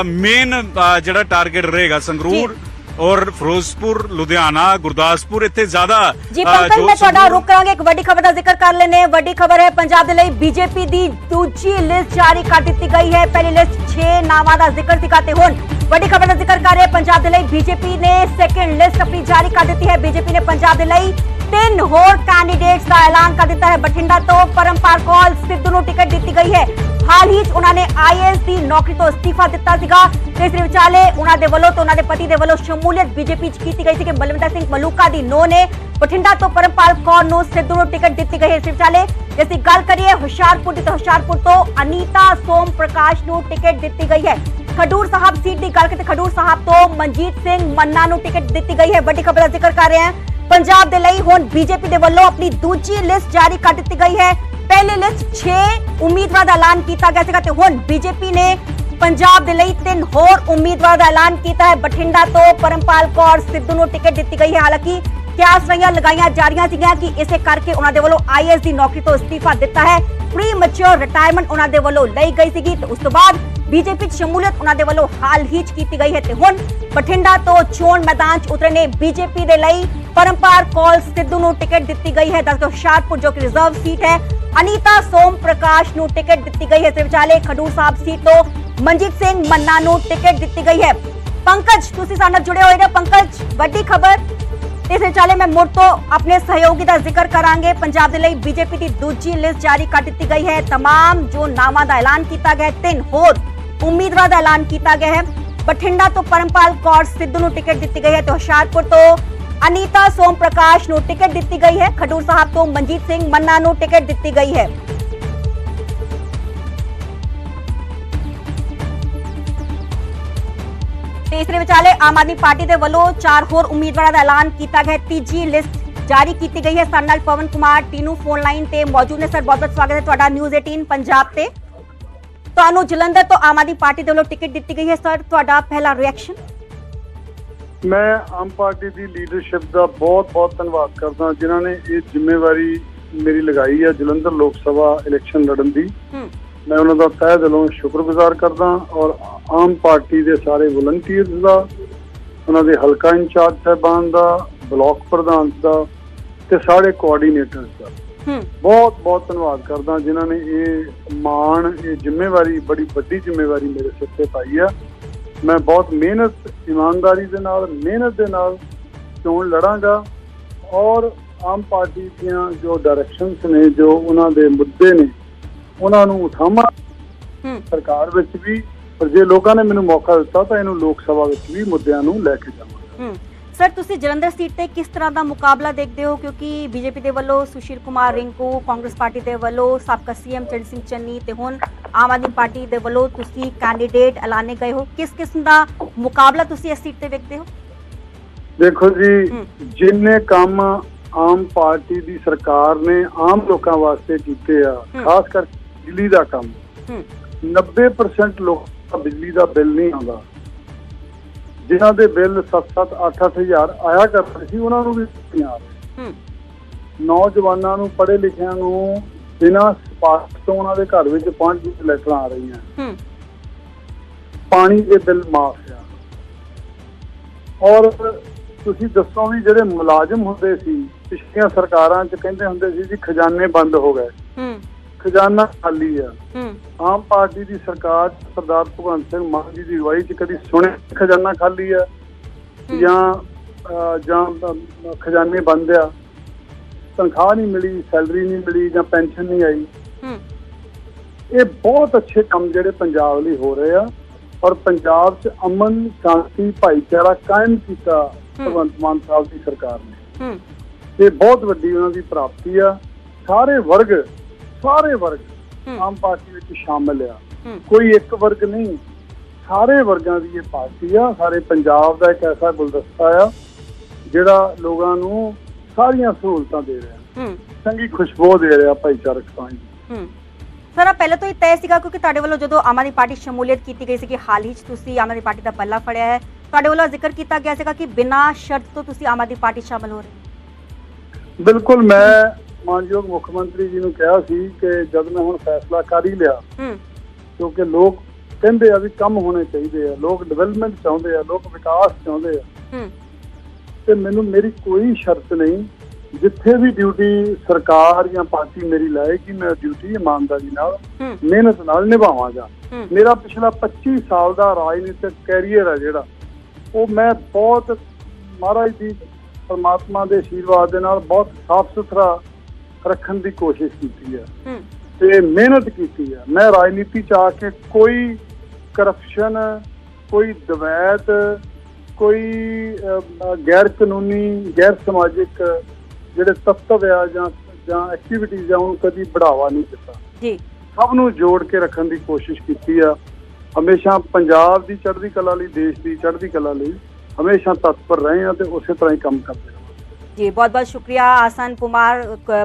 ਮੇਨ ਜਿਹੜਾ ਟਾਰਗੇਟ ਰਹੇਗਾ ਸੰਗਰੂਰ ਔਰ ਫਿਰੋਜ਼ਪੁਰ ਲੁਧਿਆਣਾ ਗੁਰਦਾਸਪੁਰ ਇੱਥੇ ਜ਼ਿਆਦਾ
ਜੀ
ਅ,
ਪੰਕਜ
ਜੋ
ਮੈਂ ਤੁਹਾਡਾ
ਸੰਗਰੂਰ-
ਰੁਕ ਕਰਾਂਗੇ ਇੱਕ ਵੱਡੀ ਖਬਰ ਦਾ ਜ਼ਿਕਰ ਕਰ ਲੈਨੇ ਹਾਂ ਵੱਡੀ ਖਬਰ ਹੈ ਪੰਜਾਬ ਦੇ ਲਈ ਬੀਜੇਪੀ ਦੀ ਦੂਜੀ ਲਿਸਟ ਜਾਰੀ ਕਰ ਦਿੱਤੀ ਗਈ ਹੈ ਪਹਿਲੀ ਲਿਸਟ 6 ਨਾਵਾਂ ਦਾ ਜ਼ਿਕਰ ਸੀਗਾ ਤੇ ਹੁਣ ਵੱਡੀ ਖਬਰ ਦਾ ਜ਼ਿਕਰ ਕਰ ਰਹੇ ਹਾਂ ਪੰਜਾਬ ਦੇ ਲਈ ਬੀਜੇਪੀ ਨੇ ਸੈਕੰਡ ਲਿਸਟ ਆਪਣੀ ਜਾਰੀ ਕਰ ਦਿੱਤੀ ਹੈ ਬੀਜੇਪੀ ਨੇ ਪੰਜਾਬ ਦੇ ਲਈ ਤਿੰਨ ਹੋਰ ਕੈਂਡੀਡੇਟਸ ਦਾ ਐਲਾਨ ਕਰ ਦਿੱਤਾ ਹੈ। ਬਠਿੰਡਾ ਤੋਂ ਪਰਮਪਾਲ ਕੌਲ ਸਿੱਧੂ ਨੂੰ ਟਿਕਟ ਦਿੱਤੀ ਗਈ ਹੈ। ਹਾਲ ਹੀ 'ਚ ਉਹਨਾਂ ਨੇ ਆਈਐਸ ਦੀ ਨੌਕਰੀ ਤੋਂ ਅਸਤੀਫਾ ਦਿੱਤਾ ਸੀਗਾ ਤੇ ਇਸ ਦੇ ਵਿਚਾਲੇ ਉਹਨਾਂ ਦੇ ਵੱਲੋਂ ਤੇ ਉਹਨਾਂ ਦੇ ਪਤੀ ਦੇ ਵੱਲੋਂ ਸ਼ਮੂਲੀਅਤ ਬੀਜੇਪੀ 'ਚ ਕੀਤੀ ਗਈ ਸੀ ਕਿ ਬਲਵਿੰਦਰ ਸਿੰਘ ਮਲੂਕਾ ਦੀ ਨੋ ਨੇ ਬਠਿੰਡਾ ਤੋਂ ਪਰਮਪਾਲ ਕੌਰ ਨੂੰ ਸਿੱਧੂ ਨੂੰ ਟਿਕਟ ਦਿੱਤੀ ਗਈ ਹੈ ਇਸ ਦੇ ਵਿਚਾਲੇ ਜੇ ਅਸੀਂ ਗੱਲ ਕਰੀਏ ਹੁਸ਼ਿਆਰਪੁਰ ਦੀ ਤਾਂ ਹੁਸ਼ਿਆਰਪੁਰ ਤੋਂ ਅਨੀਤਾ ਸੋਮ ਪ੍ਰਕਾਸ਼ ਨੂੰ ਟਿਕਟ ਦਿੱਤੀ ਗਈ ਹੈ ਖਡੂਰ ਸਾਹਿਬ ਸੀਟ ਦੀ ਗੱਲ ਕਰੀਏ ਖਡੂਰ ਸਾਹਿਬ ਤੋਂ ਮਨਜੀਤ ਸਿੰਘ ਮੰਨਾ ਨੂੰ ਟਿਕਟ ਦਿੱਤੀ ਗਈ ਹੈ ਵੱਡੀ ਖਬਰ ਦਾ ਜ਼ਿਕਰ ਕਰ ਰਹੇ ਹਾਂ ਪੰਜਾਬ ਦੇ ਲਈ ਹੁਣ ਬੀਜੇਪੀ ਦੇ ਵੱਲੋਂ ਆਪਣੀ ਦੂਜੀ ਲਿਸਟ ਜਾਰੀ ਕਰ ਦਿੱਤੀ ਗਈ ਹੈ ਪਹਿਲੀ ਲਿਸਟ 6 ਉਮੀਦਵਾਰਾਂ ਦਾ ਐਲਾਨ ਕੀਤਾ ਗਿਆ ਸੀਗਾ ਤੇ ਹੁਣ ਬੀਜੇਪੀ ਨੇ ਪੰਜਾਬ ਦੇ ਲਈ ਤਿੰਨ ਹੋਰ ਉਮੀਦਵਾਰਾਂ ਦਾ ਐਲਾਨ ਕੀਤਾ ਹੈ ਬਠਿੰਡਾ ਤੋਂ ਪਰਮਪਾਲ ਕੌਰ ਸਿੱਧੂ ਨੂੰ ਟਿਕਟ ਦਿੱਤੀ ਗਈ ਹੈ ਹਾਲਾਂਕਿ ਕਿਆਸ ਰਹੀਆਂ ਲਗਾਈਆਂ ਜਾ ਰਹੀਆਂ ਸੀਗੀਆਂ ਕਿ ਇਸੇ ਕਰਕੇ ਉਹਨਾਂ ਦੇ ਵੱਲੋਂ ਆਈਐਸ ਦੀ ਨੌਕਰੀ ਤੋਂ ਅਸਤੀਫਾ ਦਿੱਤਾ ਹੈ ਪ੍ਰੀ ਮੈਚੁਰ ਰਿਟਾਇਰਮੈਂਟ ਉਹਨਾਂ ਦੇ ਵੱਲੋਂ ਲਈ ਗਈ ਸੀਗੀ ਤੇ ਉਸ ਤੋਂ ਬਾਅਦ ਬੀਜੇਪੀ ਚ ਸ਼ਮੂਲੀਅਤ ਉਹਨਾਂ ਦੇ ਵੱਲੋਂ ਹਾਲ ਹੀ ਚ ਕੀਤੀ ਗਈ ਹੈ ਤੇ ਹੁਣ ਬਠਿੰਡਾ ਤੋਂ ਚੋਣ ਮੈਦਾਨ ਚ ਉਤਰੇ ਨੇ ਬੀਜੇਪੀ ਦੇ ਲਈ ਪਰਮਪਾਲ ਕੌਲ ਸਿੱਧੂ ਨੂੰ ਟਿਕਟ ਦਿੱਤੀ ਗਈ ਹੈ ਦੱਸੋ ਹੁਸ਼ਿਆਰਪੁਰ ਜੋ ਕਿ ਰਿਜ਼ਰਵ ਸੀਟ ਹੈ ਅਨੀਤਾ ਸੋਮ ਪ੍ਰਕਾਸ਼ ਨੂੰ ਟਿਕਟ ਦਿੱਤੀ ਗਈ ਹੈ ਇਸ ਦੇ ਵਿਚਾਲੇ ਖਡੂਰ ਸਾਹਿਬ ਸੀਟ ਤੋਂ ਮਨਜੀਤ ਸਿੰਘ ਮੰਨਾ ਨੂੰ ਟਿਕਟ ਦਿੱਤੀ ਗਈ ਹੈ ਪੰਕਜ ਤੁਸੀਂ ਸਾਡੇ ਨਾਲ ਜੁੜੇ ਹੋਏ ਨੇ ਪੰਕਜ ਵੱਡੀ ਖਬਰ ਤੇ ਇਸ ਵਿਚਾਲੇ ਮੈਂ ਮੁੜ ਤੋਂ ਆਪਣੇ ਸਹਿਯੋਗੀ ਦਾ ਜ਼ਿਕਰ ਕਰਾਂਗੇ ਪੰਜਾਬ ਦੇ ਲਈ ਬੀਜੇਪੀ ਦੀ ਦੂਜੀ ਲਿਸਟ ਜਾਰੀ ਕਰ ਦਿੱਤੀ ਗਈ ਹੈ तमाम ਜੋ ਨਾਵਾਂ ਦਾ ਐਲਾਨ ਕੀਤਾ ਗਿਆ ਹੈ ਤਿੰਨ ਹੋਰ ਉਮੀਦਵਾਰ ਦਾ ਐਲਾਨ ਕੀਤਾ ਗਿਆ ਹੈ। ਬਠਿੰਡਾ ਤੋਂ ਪਰਮਪਾਲ ਕੌਰ ਸਿੱਧੂ ਨੂੰ ਟਿਕਟ ਦਿੱਤੀ ਗਈ ਹੈ ਤੇ ਹੁਸ਼ਿਆਰਪੁਰ ਤੋਂ ਅਨੀਤਾ ਸੋਮ ਪ੍ਰਕਾਸ਼ ਨੂੰ ਟਿਕਟ ਦਿੱਤੀ ਗਈ ਹੈ। ਖਡੂਰ ਸਾਹਿਬ ਤੋਂ ਮਨਜੀਤ ਸਿੰਘ ਮੰਨਾ ਨੂੰ ਟਿਕਟ ਦਿੱਤੀ ਗਈ ਹੈ। ਤੇ ਇਸ ਵਿਚਾਲੇ ਆਮ ਆਦਮੀ ਪਾਰਟੀ ਦੇ ਵੱਲੋਂ ਚਾਰ ਹੋਰ ਉਮੀਦਵਾਰਾਂ ਦਾ ਐਲਾਨ ਕੀਤਾ ਗਿਆ ਹੈ। ਤੀਜੀ ਲਿਸਟ ਜਾਰੀ ਕੀਤੀ ਗਈ ਹੈ। ਸਾਡੇ ਨਾਲ ਪਵਨ ਕੁਮਾਰ, ਟੀਨੂ, ਫੋਨ ਲਾਈਨ ਤੇ ਮੌਜੂਦ ਨੇ। ਸਰ, ਬਹੁਤ ਬਹੁਤ ਸਵਾਗਤ ਹੈ ਤੁਹਾਡਾ। ਨਿਊਜ਼ 18 ਪੰਜਾਬ ਤੇ। ਤੁਹਾਨੂੰ ਜਲੰਧਰ ਤੋਂ ਆਮ ਆਦਮੀ ਪਾਰਟੀ ਦੇ ਵੱਲੋਂ ਟਿਕਟ ਦਿੱਤੀ ਗਈ ਹੈ। ਸਰ ਤੁਹਾਡਾ ਪਹਿਲਾ ਰਿਐਕਸ਼ਨ
ਮੈਂ ਆਮ ਪਾਰਟੀ ਦੀ ਲੀਡਰਸ਼ਿਪ ਦਾ ਬਹੁਤ-ਬਹੁਤ ਧੰਨਵਾਦ ਕਰਦਾ ਜਿਨ੍ਹਾਂ ਨੇ ਇਹ ਜ਼ਿੰਮੇਵਾਰੀ ਮੇਰੀ ਲਗਾਈ ਹੈ ਜਲੰਧਰ ਲੋਕ ਸਭਾ ਇਲੈਕਸ਼ਨ ਲੜਨ ਦੀ। ਮੈਂ ਉਹਨਾਂ ਦਾ ਤਹਿ ਦਿਲੋਂ ਸ਼ੁਕਰਗੁਜ਼ਾਰ ਕਰਦਾ ਔਰ ਆਮ ਪਾਰਟੀ ਦੇ ਸਾਰੇ ਵਲੰਟੀਅਰਸ ਦਾ ਉਹਨਾਂ ਦੇ ਹਲਕਾ ਇੰਚਾਰਜ ਸਾਹਿਬਾਨ ਦਾ ਬਲਾਕ ਪ੍ਰਧਾਨ ਦਾ ਤੇ ਸਾਰੇ ਕੋਆਰਡੀਨੇਟਰਸ ਦਾ। ਬਹੁਤ ਬਹੁਤ ਧੰਨਵਾਦ ਕਰਦਾ ਜਿਨ੍ਹਾਂ ਨੇ ਇਹ ਮਾਣ ਇਹ ਜ਼ਿੰਮੇਵਾਰੀ ਬੜੀ ਵੱਡੀ ਜ਼ਿੰਮੇਵਾਰੀ ਮੇਰੇ ਸਿਰ ਤੇ ਪਾਈ ਆ। ਮੈਂ ਬਹੁਤ ਮਿਹਨਤ ਇਮਾਨਦਾਰੀ ਦੇ ਨਾਲ ਮਿਹਨਤ ਦੇ ਨਾਲ ਚੋਣ ਲੜਾਂਗਾ ਔਰ ਆਮ ਪਾਰਟੀ ਦੀਆਂ ਜੋ ਡਾਇਰੈਕਸ਼ਨਸ ਨੇ ਜੋ ਉਹਨਾਂ ਦੇ ਮੁੱਦੇ ਨੇ ਉਹਨਾਂ ਨੂੰ ਉਠਾਵਾਂ। ਸਰਕਾਰ ਵਿੱਚ ਵੀ ਪਰ ਜੇ ਲੋਕਾਂ ਨੇ ਮੈਨੂੰ ਮੌਕਾ ਦਿੱਤਾ ਤਾਂ ਇਹਨੂੰ ਲੋਕ ਸਭਾ ਵਿੱਚ ਵੀ ਮੁੱਦਿਆਂ ਨੂੰ ਲੈ ਕੇ ਜਾਵਾਂਗਾ।
ਹੂੰ। ਸਰ ਤੁਸੀਂ ਜਲੰਧਰ ਸੀਟ ਤੇ ਕਿਸ ਤਰ੍ਹਾਂ ਦਾ ਮੁਕਾਬਲਾ ਦੇਖਦੇ ਹੋ? ਕਿਉਂਕਿ ਬੀਜੇਪੀ ਦੇ ਵੱਲੋਂ ਸੁਸ਼ੀਲ ਕੁਮਾਰ ਰਿੰਕੂ ਕਾਂਗਰਸ ਪਾਰਟੀ ਦੇ ਵੱਲੋਂ ਸਾਬਕਾ ਸੀਐਮ ਚਰਨ ਸਿੰਘ ਚੰਨੀ ਤੇ ਹੁਣ ਆਮ ਆਦਮੀ ਪਾਰਟੀ ਦੇ ਵੱਲੋਂ ਤੁਸੀਂ ਕੈਂਡੀਡੇਟ ਐਲਾਨੇ ਗਏ ਹੋ। ਕਿਸ ਕਿਸਮ ਦਾ ਮੁਕਾਬਲਾ ਤੁਸੀਂ ਇਸ ਸੀਟ ਤੇ ਵੇਖਦੇ ਹੋ?
ਦੇਖੋ ਜੀ। ਜਿੰਨੇ ਕੰਮ ਆਮ ਪਾਰਟੀ ਦੀ ਸਰਕਾਰ ਨੇ ਆਮ ਲੋਕਾਂ ਵਾਸਤੇ ਕੀਤੇ ਆ। ਖਾਸ ਕਰਕੇ ਬਿਜਲੀ ਦਾ ਕੰਮ
ਹੂੰ।
90% ਲੋਕਾਂ ਦਾ ਬਿਜਲੀ ਦਾ ਬਿੱਲ ਨਹੀਂ ਆਉਂਦਾ। ਜਿਨ੍ਹਾਂ ਦੇ ਬਿੱਲ 7-7 8-8 ਹਜ਼ਾਰ ਆਇਆ ਕਰਦੇ ਸੀ ਉਹਨਾਂ ਨੂੰ ਵੀ ਨਹੀਂ ਆ ਰਹੇ
ਹੂੰ।
ਨੌਜਵਾਨਾਂ ਨੂੰ ਪੜ੍ਹੇ ਲਿਖਿਆਂ ਨੂੰ ਬਿਨਾਂ ਸਪਾਰਸ਼ ਤੋਂ ਉਹਨਾਂ ਦੇ ਘਰ ਵਿੱਚ ਪੰਜ ਲੈਟਰਾਂ ਆ ਰਹੀਆਂ।
ਹੂੰ।
ਪਾਣੀ ਦੇ ਬਿੱਲ ਮਾਫ ਆ। ਔਰ ਤੁਸੀਂ ਦੱਸੋ ਵੀ ਜਿਹੜੇ ਮੁਲਾਜ਼ਮ ਹੁੰਦੇ ਸੀ ਪਿਛਲੀਆਂ ਸਰਕਾਰਾਂ 'ਚ ਕਹਿੰਦੇ ਹੁੰਦੇ ਸੀ ਜੀ ਖਜ਼ਾਨੇ ਬੰਦ ਹੋ ਗਏ।
ਹੂੰ।
ਖਜ਼ਾਨਾ ਖਾਲੀ ਆ।
ਹੂੰ।
ਆਮ ਪਾਰਟੀ ਦੀ ਸਰਕਾਰ ਸਰਦਾਰ ਭਗਵੰਤ ਸਿੰਘ ਮਾਨ ਜੀ ਦੀ ਅਗਵਾਈ 'ਚ ਕਦੀ ਸੁਣਿਆ ਖਜ਼ਾਨਾ ਖਾਲੀ ਆ? ਜਾਂ ਜਾਂ ਖਜ਼ਾਨੇ ਬੰਦ ਆ? ਤਨਖਾਹ ਨਹੀਂ ਮਿਲੀ ਸੈਲਰੀ ਨਹੀਂ ਮਿਲੀ ਜਾਂ ਪੈਨਸ਼ਨ ਨਹੀਂ ਆਈ?
ਹੂੰ।
ਇਹ ਬਹੁਤ ਅੱਛੇ ਕੰਮ ਜਿਹੜੇ ਪੰਜਾਬ ਲਈ ਹੋ ਰਹੇ ਆ। ਔਰ ਪੰਜਾਬ 'ਚ ਅਮਨ ਸ਼ਾਂਤੀ ਭਾਈਚਾਰਾ ਕਾਇਮ ਕੀਤਾ ਭਗਵੰਤ ਮਾਨ ਸਾਹਿਬ ਦੀ ਸਰਕਾਰ ਨੇ।
ਹੂੰ।
ਇਹ ਬਹੁਤ ਵੱਡੀ ਉਹਨਾਂ ਦੀ ਪ੍ਰਾਪਤੀ ਆ। ਸਾਰੇ ਵਰਗ ਸਾਰੇ ਵਰਗ। ਆਮ ਪਾਰਟੀ ਵਿੱਚ ਸ਼ਾਮਲ ਆ। ਕੋਈ ਇੱਕ ਵਰਗ ਨਹੀਂ। ਸਾਰੇ ਵਰਗਾਂ ਦੀ ਇਹ ਪਾਰਟੀ ਆ। ਸਾਰੇ ਪੰਜਾਬ ਦਾ ਇੱਕ ਐਸਾ ਗੁਲਦਸਤਾ ਆ ਜਿਹੜਾ ਲੋਕਾਂ ਨੂੰ ਸਾਰੀਆਂ ਸਹੂਲਤਾਂ ਦੇ ਰਿਹਾ। ਚੰਗੀ ਖੁਸ਼ਬੂ ਦੇ ਰਿਹਾ ਭਾਈਚਾਰਕ ਸਾਂਝ
ਸਰ ਆਹ ਪਹਿਲਾਂ ਤੋਂ ਹੀ ਤੈਅ ਸੀਗਾ ਕਿਉਂਕਿ ਤੁਹਾਡੇ ਵੱਲੋਂ ਜਦੋਂ ਆਮ ਆਦਮੀ ਪਾਰਟੀ ਸ਼ਮੂਲੀਅਤ ਕੀਤੀ ਗਈ ਸੀ ਕਿ ਹਾਲ ਹੀ 'ਚ ਤੁਸੀਂ ਆਮ ਆਦਮੀ ਪਾਰਟੀ ਦਾ ਪੱਲਾ ਫੜਿਆ ਹੈ ਤੁਹਾਡੇ ਵੱਲੋਂ ਜ਼ਿਕਰ ਕੀਤਾ ਗਿਆ ਸੀਗਾ ਕਿ ਬਿਨਾਂ ਸ਼ਰਤ ਤੋਂ ਤੁਸੀਂ ਆਮ ਆਦਮੀ ਪਾਰਟੀ ਸ਼ਾਮਲ ਹੋ ਰਹੇ।
ਬਿਲਕੁਲ ਮੈਂ ਮਾਨਯੋਗ ਮੁੱਖ ਮੰਤਰੀ ਜੀ ਨੂੰ ਕਿਹਾ ਸੀ ਕਿ ਜਦ ਮੈਂ ਹੁਣ ਫੈਸਲਾ ਕਰ ਹੀ ਲਿਆ
ਹੂੰ।
ਕਿਉਂਕਿ ਲੋਕ ਕਹਿੰਦੇ ਆ ਵੀ ਕੰਮ ਹੋਣੇ ਚਾਹੀਦੇ ਆ ਲੋਕ ਡਿਵੈਲਪਮੈਂਟ ਚਾਹੁੰਦੇ ਆ ਲੋਕ ਵਿਕਾਸ ਚਾਹੁੰਦੇ ਆ।
ਹੂੰ।
ਤੇ ਮੈਨੂੰ ਮੇਰੀ ਕੋਈ ਸ਼ਰਤ ਨਹੀਂ ਜਿੱਥੇ ਵੀ ਡਿਊਟੀ ਸਰਕਾਰ ਜਾਂ ਪਾਰਟੀ ਮੇਰੀ ਲਾਏਗੀ ਮੈਂ ਡਿਊਟੀ ਇਮਾਨਦਾਰੀ ਨਾਲ ਮਿਹਨਤ ਨਾਲ ਨਿਭਾਵਾਂਗਾ। ਮੇਰਾ ਪਿਛਲਾ 25 ਸਾਲ ਦਾ ਰਾਜਨੀਤਿਕ ਕੈਰੀਅਰ ਹੈ ਜਿਹੜਾ ਉਹ ਮੈਂ ਬਹੁਤ ਮਹਾਰਾਜ ਦੀ ਪਰਮਾਤਮਾ ਦੇ ਆਸ਼ੀਰਵਾਦ ਦੇ ਨਾਲ ਬਹੁਤ ਸਾਫ਼ ਸੁਥਰਾ ਰੱਖਣ ਦੀ ਕੋਸ਼ਿਸ਼ ਕੀਤੀ ਹੈ
ਹੂੰ।
ਤੇ ਮਿਹਨਤ ਕੀਤੀ ਹੈ ਮੈਂ ਰਾਜਨੀਤੀ ਚ ਆ ਕੇ ਕੋਈ ਕਰਪਸ਼ਨ ਕੋਈ ਦਵੈਤ ਕੋਈ ਗੈਰ ਕਾਨੂੰਨੀ ਗੈਰ ਸਮਾਜਿਕ ਜਿਹੜੇ ਤੱਤਵ ਆ ਜਾਂ ਜਾਂ ਐਕਟੀਵਿਟੀਜ਼ ਆ ਉਹਨੂੰ ਕਦੀ ਬੜਾਵਾ ਨਹੀਂ ਦਿੱਤਾ।
ਜੀ।
ਸਭ ਨੂੰ ਜੋੜ ਕੇ ਰੱਖਣ ਦੀ ਕੋਸ਼ਿਸ਼ ਕੀਤੀ ਆ। ਹਮੇਸ਼ਾ ਪੰਜਾਬ ਦੀ ਚੜ੍ਹਦੀ ਕਲਾ ਲਈ ਦੇਸ਼ ਦੀ ਚੜ੍ਹਦੀ ਕਲਾ ਲਈ ਹਮੇਸ਼ਾ ਤਤਪਰ ਰਹੇ ਆ ਤੇ ਉਸੇ ਤਰ੍ਹਾਂ ਹੀ ਕੰਮ ਕਰਦੇ
ਜੀ ਬਹੁਤ ਬਹੁਤ ਸ਼ੁਕਰੀਆ ਆਸਨ ਕੁਮਾਰ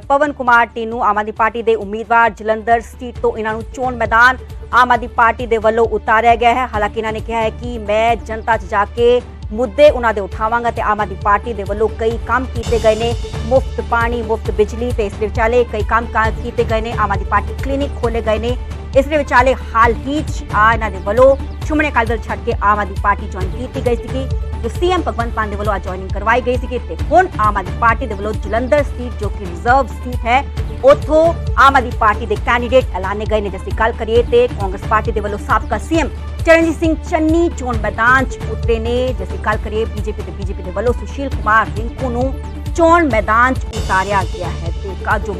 ਪਵਨ ਕੁਮਾਰ ਟੀਨੂ, ਆਮ ਆਦਮੀ ਪਾਰਟੀ ਦੇ ਉਮੀਦਵਾਰ ਜਲੰਧਰ ਸੀਟ ਤੋਂ ਇਹਨਾਂ ਨੂੰ ਚੋਣ ਮੈਦਾਨ ਆਮ ਆਦਮੀ ਪਾਰਟੀ ਦੇ ਵੱਲੋਂ ਉਤਾਰਿਆ ਗਿਆ ਹੈ। ਹਾਲਾਂਕਿ ਇਹਨਾਂ ਨੇ ਕਿਹਾ ਹੈ ਕਿ ਮੈਂ ਜਨਤਾ 'ਚ ਜਾ ਕੇ ਮੁੱਦੇ ਉਹਨਾਂ ਦੇ ਉਠਾਵਾਂਗਾ ਤੇ ਆਮ ਆਦਮੀ ਪਾਰਟੀ ਦੇ ਵੱਲੋਂ ਕਈ ਕੰਮ ਕੀਤੇ ਗਏ ਨੇ, ਮੁਫਤ ਪਾਣੀ, ਮੁਫਤ ਬਿਜਲੀ ਤੇ ਇਸ ਦੇ ਵਿਚਾਲੇ ਕਈ ਕੰਮ ਕੀਤੇ ਗਏ ਨੇ, ਆਮ ਆਦਮੀ ਪਾਰਟੀ ਕਲੀਨਿਕ ਖੋਲੇ ਗਏ ਨੇ। ਇਸ ਦੇ ਵਿਚਾਲੇ ਹਾਲ ਹੀ 'ਚ ਆ ਇਹਨਾਂ ਦੇ ਵੱਲੋਂ ਸ਼੍ਰੋਮਣੀ ਅਕਾਲੀ ਦਲ ਛੱਡ ਕੇ ਆਮ ਆਦਮੀ ਪਾਰਟੀ ਜੁਆਇਨ ਕੀਤੀ ਗਈ ਸੀਗੀ। ਜੋ ਸੀਐਮ ਭਗਵੰਤ ਮਾਨ ਦੇ ਵੱਲੋਂ ਅੱਜ ਜੁਆਇਨਿੰਗ ਕਰਵਾਈ ਗਈ ਸੀਗੀ ਤੇ ਹੁਣ ਆਮ ਆਦਮੀ ਪਾਰਟੀ ਦੇ ਵੱਲੋਂ ਜਲੰਧਰ ਸੀਟ ਜੋ ਕਿ ਰਿਜ਼ਰਵ ਸੀਟ ਹੈ ਉਥੋਂ ਆਮ ਆਦਮੀ ਪਾਰਟੀ ਦੇ ਕੈਂਡੀਡੇਟ ਐਲਾਨੇ ਗਏ ਨੇ ਜਿਸ ਦੀ ਗੱਲ ਕਰੀਏ ਤੇ ਕਾਂਗਰਸ ਪਾਰਟੀ ਦੇ ਵੱਲੋਂ ਸਾਬਕਾ ਸੀਐਮ ਚਰਨਜੀਤ ਸਿੰਘ ਚੰਨੀ ਚੋਣ ਮੈਦਾਨ 'ਚ ਉਤਰੇ ਨੇ ਜਿਸ ਗੱਲ ਕਰੀਏ ਬੀਜੇਪੀ ਤੇ ਬੀਜੇਪੀ ਦੇ ਵੱਲੋਂ ਸੁਸ਼ੀਲ ਕੁਮਾਰ ਰਿੰਕੂ ਨੂੰ ਚੋਣ ਮੈਦਾਨ 'ਚ ਉਤਾਰਿਆ ਗਿਆ ਹੈ ਤੇ ਕਾ ਜੋ